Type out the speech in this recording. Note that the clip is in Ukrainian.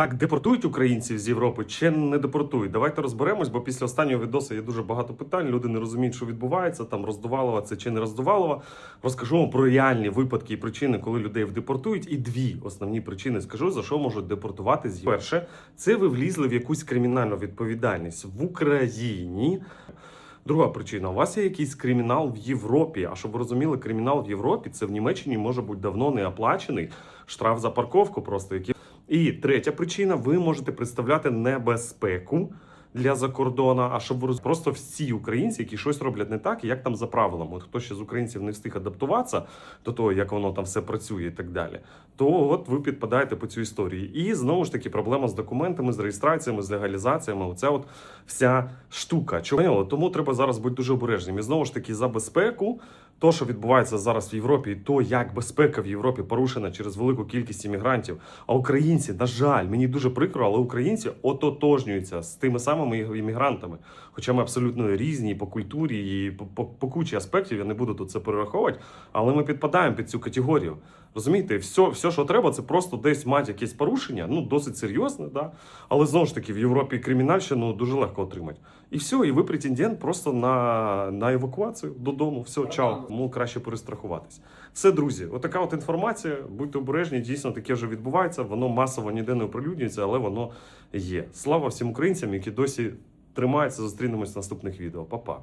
Так, депортують українців з Європи чи не депортують? Давайте розберемось, бо після останнього відосу є дуже багато питань. Люди не розуміють, що відбувається. Там роздувалова це чи не роздувалова. Розкажу вам про реальні випадки і причини, коли людей депортують. І дві основні причини скажу, за що можуть депортувати з Перше, це ви влізли в якусь кримінальну відповідальність в Україні. Друга причина: у вас є якийсь кримінал в Європі. А щоб ви розуміли, кримінал в Європі це в Німеччині може бути давно не оплачений штраф за парковку, просто який. І третя причина: ви можете представляти небезпеку для закордона. А щоб просто всі українці, які щось роблять не так, і як там за правилами. От хто ще з українців не встиг адаптуватися до того, як воно там все працює і так далі, то от ви підпадаєте по цю історію. І знову ж таки проблема з документами, з реєстраціями, з легалізаціями. Оця от вся штука. Чому? Тому треба зараз бути дуже обережним. І знову ж таки за безпеку. То, що відбувається зараз в Європі, і то, як безпека в Європі порушена через велику кількість іммігрантів. А українці, на жаль, мені дуже прикро, але українці ототожнюються з тими самими іммігрантами. Хоча ми абсолютно різні по культурі, і по, по, по кучі аспектів, я не буду тут це перераховувати, але ми підпадаємо під цю категорію. Розумієте, все, все, що треба, це просто десь мати якесь порушення, ну досить серйозне, да? але знову ж таки в Європі кримінальщину дуже легко отримати. І все, і ви претендент просто на, на евакуацію додому. Все, чао. Тому краще перестрахуватись. Все, друзі, отака от інформація. Будьте обережні, дійсно таке вже відбувається. Воно масово ніде не оприлюднюється, але воно є. Слава всім українцям, які досі тримаються. Зустрінемось в наступних відео. Па-па.